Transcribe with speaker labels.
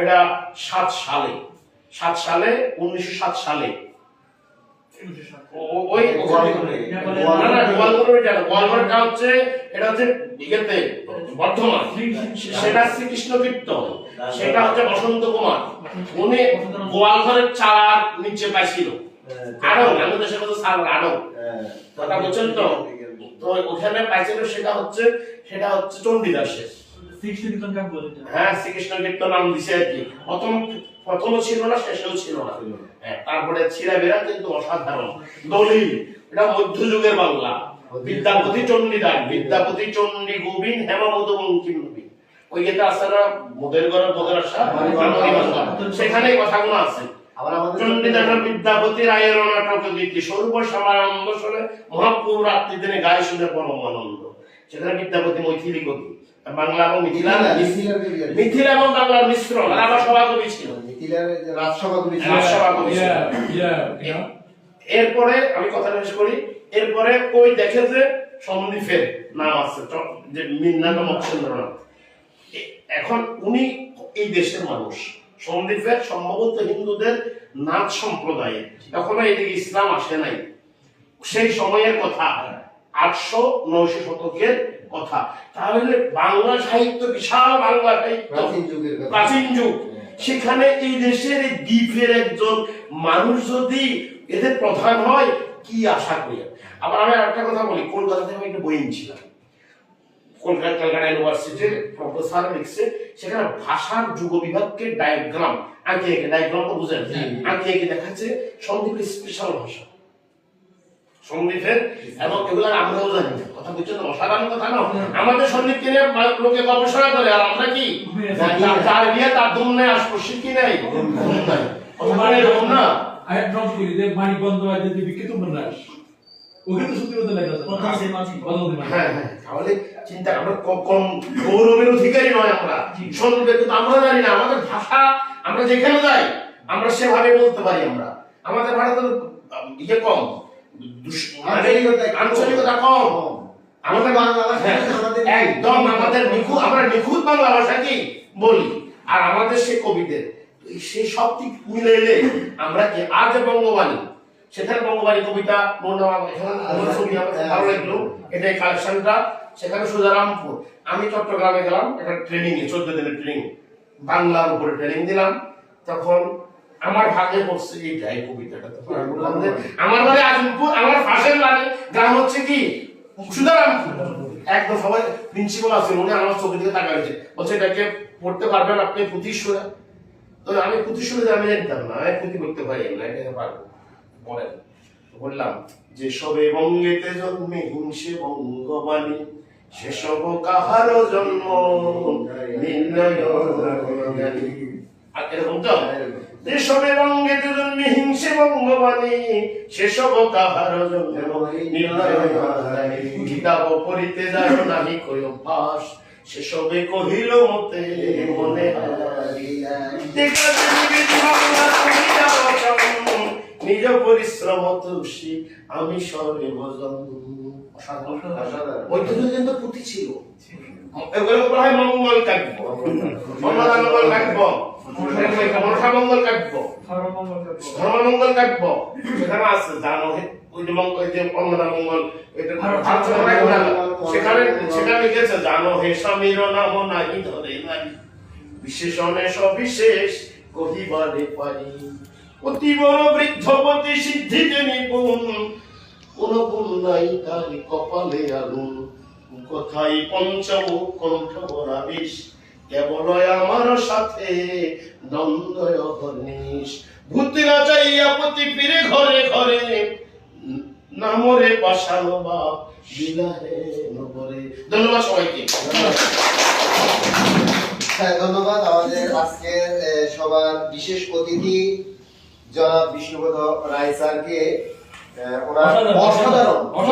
Speaker 1: এটা সাত সালে। সাত সালে উনিশশো সাত সালে। ওই গোয়ালঘরটা হচ্ছে এটা হচ্ছে ইয়েতে বর্ধমান। সেটা শ্রীকৃষ্ণ কীর্তন। সেটা হচ্ছে বসন্ত কুমার। উনি গোয়ালঘরের চালার নিচে পাইছিল। আরও আরও কথা বলছেন তো? তো ওখানে পাইছিল সেটা হচ্ছে সেটা হচ্ছে চণ্ডীদাসের। হ্যাঁ শ্রীকৃষ্ণ কীর্তন নাম দিছে আর কি। প্রথম প্রথমও ছিল না শেষেও ছিল না। হ্যাঁ, তারপরে ছিড়াবেরা কিন্তু অসাধারণ। দলিল এটা মধ্যযুগের বাংলা। বিদ্যাপতি বিদ্যাপতি চণ্ডী গোবিন্দ হেমামদ বঙ্কিম নবী ওই যেটা আছে না মোদের সেখানে কথাগুলো আছে।
Speaker 2: আবার
Speaker 1: বিদ্যাপতি রায়ের নাটক গীতি সর্ব সমারম্ভ শুনে মহাপ্রভু রাত্রি দিনে গায়ে শুনে পরম আনন্দ। সেখানে বিদ্যাপতি মৈথিলি কবি। বাংলা এবং মিথিলা
Speaker 2: মিথিলার মিথিলার
Speaker 1: মিথিলা এবং বাংলার মিশ্রণ আমার সভাকবি ছিল
Speaker 2: মিথিলার যে রাজসভা কবি ছিল।
Speaker 1: রাজসভা কবি ছিল। এরপরে আমি কথা শেষ করি এরপরে ওই দেখে যে সন্দীপের নাম আছে যে মিন্নাট মৎস্যেন্দ্রনাথ। এখন উনি এই দেশের মানুষ। সন্দীপের সম্ভবত হিন্দুদের নাচ সম্প্রদায়ের এখনও এদিকে ইসলাম আসে নাই। সেই সময়ের কথা আটশো নয়শো শতকের কথা। তাহলে বাংলা সাহিত্য বিশাল বাংলা সাহিত্য।
Speaker 2: প্রাচীন
Speaker 1: যুগ। সেখানে এই দেশের দ্বীপের একজন মানুষ যদি এদের প্রধান হয় কি আশা করি আবার আমি একটা কথা বলি কলকাতাতে আমি একটা বই ছিলাম কলকাতা কলকাতা ইউনিভার্সিটির প্রফেসর লিখছে সেখানে ভাষার যুগ বিভাগকে ডায়াগ্রাম আঁকে এঁকে ডায়াগ্রাম তো বুঝেন? আঁকে এঁকে দেখাচ্ছে সন্দীপের স্পেশাল ভাষা। সন্দীপের এবং এগুলো আমরাও জানি না। কথা বুঝছেন তো? অসাধারণ কথা না আমাদের সন্দীপকে নিয়ে লোকে গবেষণা করে আর আমরা কি? যার- যার বিয়ে তার দুম নেই আশপাশে কি নাই? দুম নাই। কথা বলে এরকম না?
Speaker 3: মানিক বন্দ্যোপাধ্যায় যে বিখ্যাত উপন্যাস ওখানে সত্যি কথা লেখা আছে। বদলতে মানে
Speaker 1: হ্যাঁ হ্যাঁ। তাহলে চিন্তা আমরা কম গৌরবের অধিকারী নয় আমরা। সন্দীপের কিন্তু আমরা জানি না আমাদের ভাষা আমরা যেখানে যাই আমরা সেভাবে বলতে পারি আমরা। আমাদের ভাষা তো ইয়ে কম
Speaker 2: আঞ্চলিকতা কম। আমাদের বাংলা ভাষা
Speaker 1: হ্যাঁ, একদম আমাদের নিখুঁত আমরা নিখুঁত বাংলা ভাষা কি? বলি। আর আমাদের সে কবিদের সেই সব দিক মিলে এলে আমরা কি আজ বঙ্গবাণী? সেখানে বঙ্গবাণী কবিতা আমার ছবি আমার ভালো লাগল। এটাই কালেকশনটা সেখানে সুজারামপুর আমি চট্টগ্রামে গেলাম একটা ট্রেনিং এ চোদ্দ দিনের ট্রেনিং বাংলার উপরে ট্রেনিং দিলাম। তখন আমার ভাগে পড়ছে এইটাই কবিতাটা তখন আমার বাড়ি আজিমপুর আমার পাশের বাড়ি গ্রাম হচ্ছে কি? একদম সবাই প্রিন্সিপাল আছেন, উনি আমার চোখের দিকে তাকাইছে বলছে, এটাকে পড়তে পারবেন আপনি পুঁথি সুরা তো আমি পুঁথি সুরা আমি না, আমি পুঁথি করতে পারি না, এটা পারব। বলেন, বললাম যে সবে বঙ্গেতে জন্মে হিংসে বঙ্গবাণী, সেসব কাহার জন্ম? নির্ণয় এরকম তো? দেশবে হিংসে বঙ্গবাণী সেসব তাহার। কিতাব পড়িতে যায় নাহি কই অভ্যাস সেসবে কহিল মতে মনে দেখা নিজ পরিশ্রম তুষি আমি সর্বে ভজন অসাধারণ। কিন্তু পুঁথি ছিল। এগুলো বলা হয় মঙ্গল কাব্য। মঙ্গল কাব্য। মনসা কাব্য। ধর্মমঙ্গল কাব্য। সেখানে আছে জানো হে ওই যে মঙ্গল ওই যে অন্নদা মঙ্গল এটা আলোচনা করা গেল। সেখানে সেখানে লিখেছে জানো হে স্বামীর নাম নাহি ধরে নাই। বিশেষণে সবিশেষ কহিবারে পারি। অতি বড় বৃদ্ধপতি সিদ্ধিতে নিপুণ। কোন গুণ নাই তার কপালে আগুন। কথাই পঞ্চমুখ কণ্ঠ বরাবিশ কেবল আমার সাথে দ্বন্দ্ব অহর্নিশ ভূতিরা চাইয়া প্রতি ফিরে ঘরে ঘরে। নামরে পাশানো বাপ বিলাহে নগরে। ধন্যবাদ সবাইকে।
Speaker 2: হ্যাঁ ধন্যবাদ। আমাদের আজকের সবার বিশেষ অতিথি জনাব বিষ্ণুপদ রায় স্যারকে ওনার। অসাধারণ